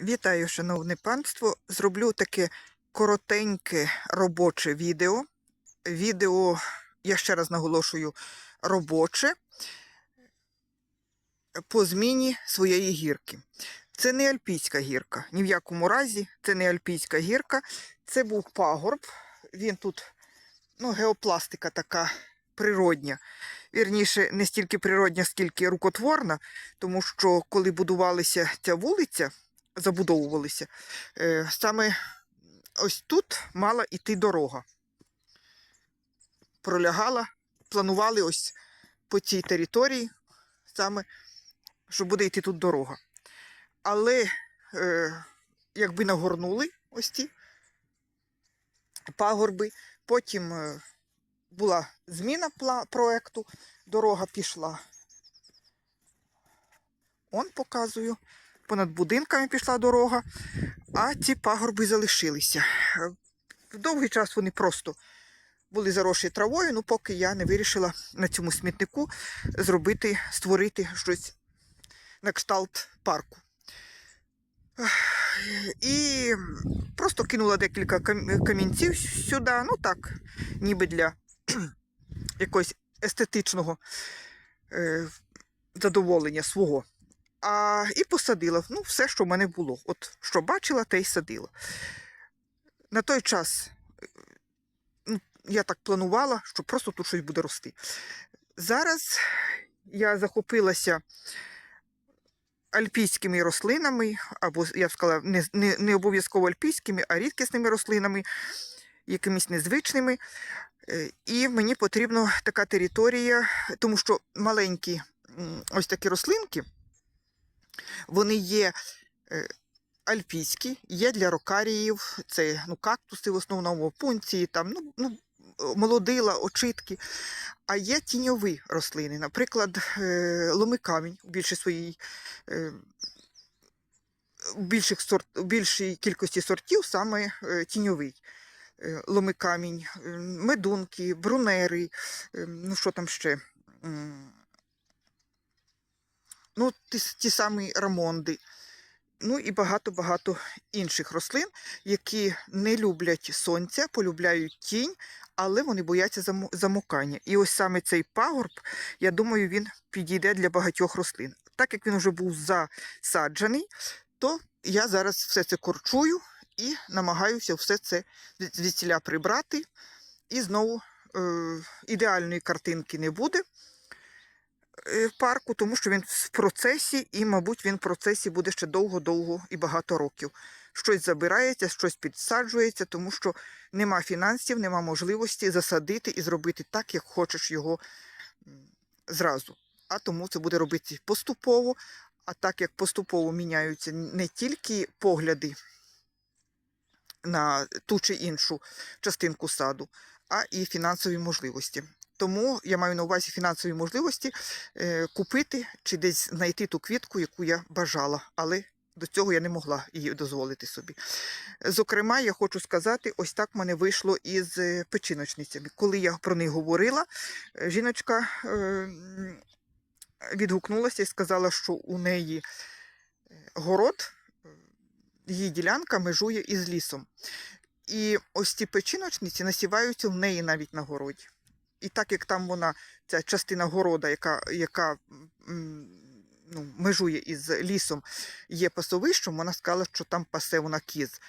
Вітаю, шановне панство. Зроблю таке коротеньке робоче відео. Відео, я ще раз наголошую, робоче по зміні своєї гірки. Це не альпійська гірка. Ні в якому разі це не альпійська гірка. Це був пагорб. Він тут ну, геопластика така природня. Вірніше, не стільки природня, скільки рукотворна, тому що коли будувалася ця вулиця, забудовувалися, е, саме ось тут мала йти дорога. Пролягала, планували ось по цій території, саме, що буде йти тут дорога. Але е, якби нагорнули ось ці пагорби, потім е, була зміна проекту, дорога пішла. Он показую. Понад будинками пішла дорога, а ці пагорби залишилися. Довгий час вони просто були заросші травою, ну поки я не вирішила на цьому смітнику зробити, створити щось на кшталт парку. І просто кинула декілька камінців сюди, ну так, ніби для якогось естетичного е, задоволення свого. А, і посадила ну, все, що в мене було. От що бачила, те й садила. На той час е, ну, я так планувала, що просто тут щось буде рости. Зараз я захопилася альпійськими рослинами, або я б сказала, не, не, не обов'язково альпійськими, а рідкісними рослинами, якимись незвичними. Е, І мені потрібна така територія, тому що маленькі ось такі рослинки, вони є е, альпійські, є для рокаріїв, це ну, кактуси в основному, пункції, там, ну, ну, молодила, очитки. А є тіньові рослини, наприклад, е, ломикамінь у більшій своїй. е, У більших сорт, у більшій кількості сортів саме тіньовий. Ломикамінь, медунки, брунери, е, ну що там ще? Ну, ті, ті самі рамонди. Ну і багато-багато інших рослин, які не люблять сонця, полюбляють тінь, але вони бояться замокання. І ось саме цей пагорб, я думаю, він підійде для багатьох рослин. Так як він вже був засаджений, то я зараз все це корчую і намагаюся все це звідсіля прибрати. І знову е, ідеальної картинки не буде в парку, тому що він в процесі, і, мабуть, він в процесі буде ще довго-довго і багато років. Щось забирається, щось підсаджується, тому що нема фінансів, нема можливості засадити і зробити так, як хочеш його зразу. А тому це буде робити поступово. А так як поступово міняються не тільки погляди на ту чи іншу частинку саду, а і фінансові можливості. Тому я маю на увазі фінансові можливості е, купити чи десь знайти ту квітку, яку я бажала, але до цього я не могла її дозволити собі. Зокрема, я хочу сказати, ось так мене вийшло із е, печіночницями. Коли я про них говорила, е, жіночка відгукнулася і сказала, що у неї город, її ділянка межує із лісом. І ось ці печіночниці насіваються в неї навіть на городі. І так як там вона, ця частина города, яка, яка ну, межує із лісом, є пасовищем, вона сказала, що там пасе вона кіз,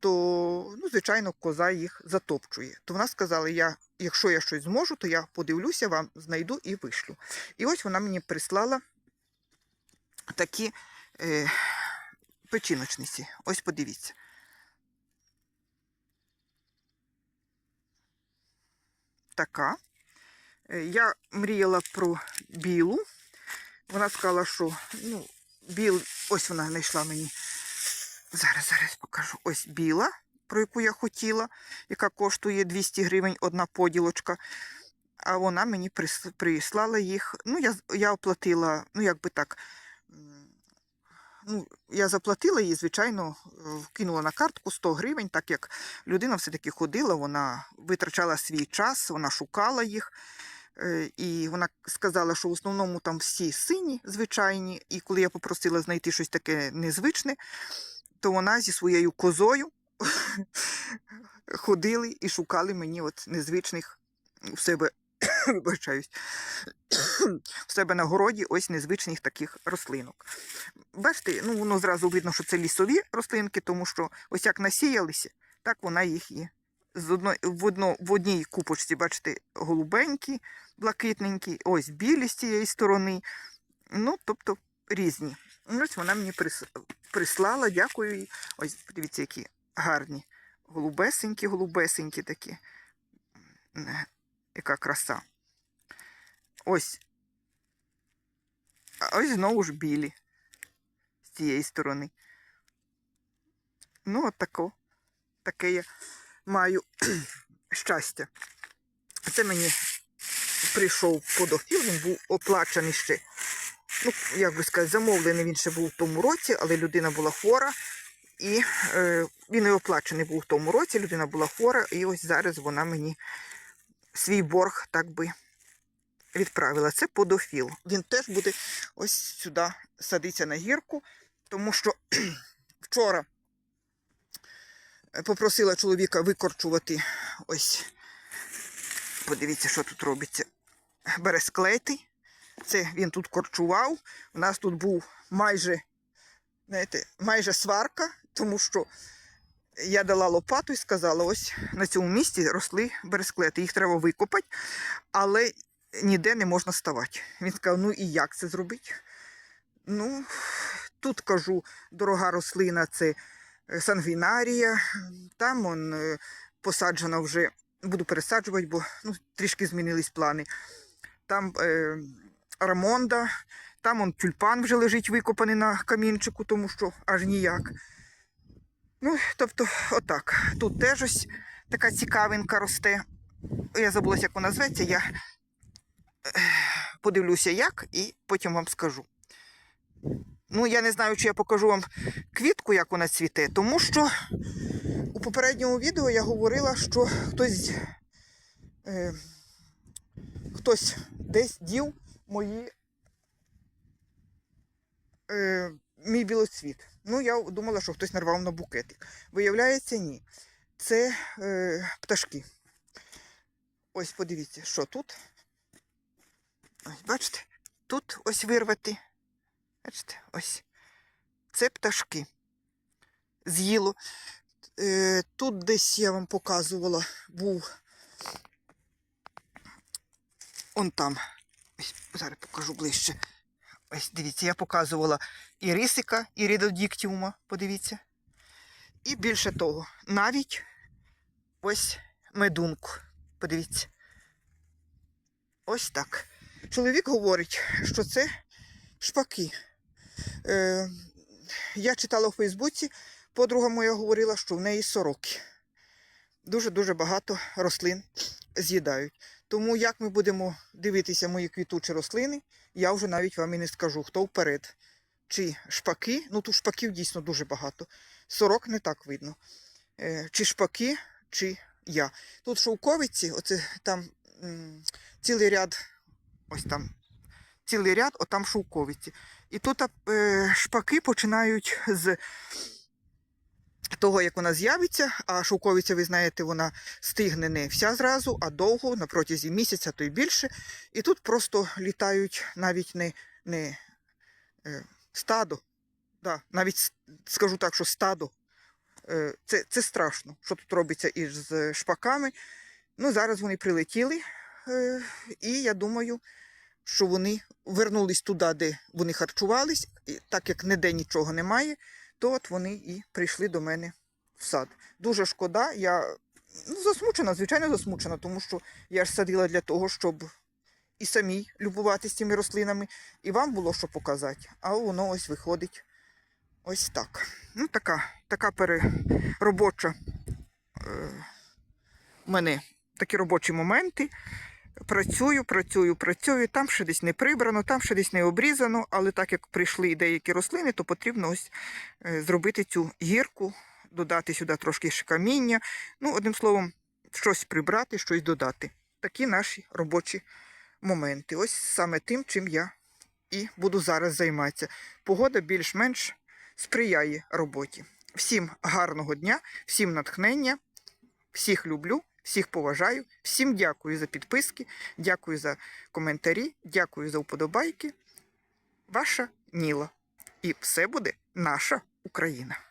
то, ну, звичайно, коза їх затопчує. То вона сказала, я, якщо я щось зможу, то я подивлюся, вам знайду і вишлю. І ось вона мені прислала такі е, печіночниці. Ось подивіться. Така. Е, Я мріяла про білу. Вона сказала, що ну, біл, ось вона знайшла мені. Зараз, зараз покажу. Ось біла, про яку я хотіла, яка коштує 200 гривень одна поділочка. А вона мені прислала їх. Ну, я, я оплатила, ну, як би так. Ну, я заплатила її, звичайно, вкинула на картку 100 гривень, так як людина все-таки ходила, вона витрачала свій час, вона шукала їх. Е, І вона сказала, що в основному там всі сині, звичайні. І коли я попросила знайти щось таке незвичне, то вона зі своєю козою ходили і шукали мені от незвичних в себе, вибачаюсь, в себе на городі ось незвичних таких рослинок. Бачите, ну воно зразу видно, що це лісові рослинки, тому що ось як насіялися, так вона їх є. З одно, в, одно, в одній купочці, бачите, голубенькі, блакитненькі, ось білі з цієї сторони. Ну, тобто різні. Ось вона мені прис... прислала, дякую їй. Ось, подивіться, які гарні. Голубесенькі, голубесенькі такі. Яка краса. Ось. А ось знову ж білі з цієї сторони. Ну, от тако. Таке я маю щастя. Це мені прийшов подофіл, він був оплачений ще. Ну, як би сказати, замовлений він ще був в тому році, але людина була хвора. І е, він і оплачений був в тому році, людина була хвора, і ось зараз вона мені свій борг так би відправила. Це подофіл. Він теж буде ось сюди садитися на гірку, тому що вчора попросила чоловіка викорчувати ось. Подивіться, що тут робиться. Бересклети. Це він тут корчував. У нас тут був майже, знаєте, майже сварка, тому що я дала лопату і сказала, ось на цьому місці росли бересклети. Їх треба викопати, але ніде не можна ставати. Він сказав, ну і як це зробити? Ну, тут кажу, дорога рослина це сангвінарія, там он е, посаджена вже, буду пересаджувати, бо ну, трішки змінились плани. Там е, рамонда, там он тюльпан вже лежить викопаний на камінчику, тому що аж ніяк. Ну, тобто, отак. Тут теж ось така цікавинка росте. Я забулася, як вона зветься. Я е, подивлюся, як, і потім вам скажу. Ну, я не знаю, чи я покажу вам квітку, як вона цвіте, тому що у попередньому відео я говорила, що хтось, е, хтось десь дів мої, е, мій білоцвіт. Ну, я думала, що хтось нарвав на букетик. Виявляється, ні. Це е, пташки. Ось подивіться, що тут. Ось, бачите, тут ось вирвати. Бачите, ось. Це пташки. З'їло. Е, тут десь я вам показувала, був. Он там. Ось, зараз покажу ближче. Ось дивіться, я показувала і рисика, і рідодіктіума, подивіться. І більше того, навіть ось медунку. Подивіться. Ось так. Чоловік говорить, що це шпаки. Е, я читала у Фейсбуці, подруга моя говорила, що в неї сороки. Дуже-дуже багато рослин з'їдають. Тому як ми будемо дивитися мої квітучі рослини, я вже навіть вам і не скажу, хто вперед. Чи шпаки, ну тут шпаків дійсно дуже багато. Сорок не так видно. Е, чи шпаки, чи я. Тут шовковиці, оце там цілий ряд, ось там цілий ряд, отам шовковиці. І тут е, шпаки починають з того, як вона з'явиться, а шовковиця, ви знаєте, вона стигне не вся зразу, а довго, на протязі місяця, то й більше. І тут просто літають навіть не, не е, стадо, да, навіть скажу так, що стадо. Е, це, це страшно, що тут робиться із шпаками. Ну, зараз вони прилетіли, е, і я думаю, що вони вернулись туди, де вони харчувались, і так як ніде нічого немає, то от вони і прийшли до мене в сад. Дуже шкода, я ну, засмучена, звичайно, засмучена, тому що я ж садила для того, щоб і самій любуватися цими рослинами, і вам було що показати. А воно ось виходить ось так. Ну, така, така переробоча е, в мене такі робочі моменти. Працюю, працюю, працюю. Там ще десь не прибрано, там ще десь не обрізано, але так як прийшли деякі рослини, то потрібно ось е, зробити цю гірку, додати сюди трошки ще каміння. Ну, одним словом, щось прибрати, щось додати. Такі наші робочі моменти. Ось саме тим, чим я і буду зараз займатися. Погода більш-менш сприяє роботі. Всім гарного дня, всім натхнення, всіх люблю, всіх поважаю, всім дякую за підписки, дякую за коментарі, дякую за вподобайки. Ваша Ніла. І все буде наша Україна.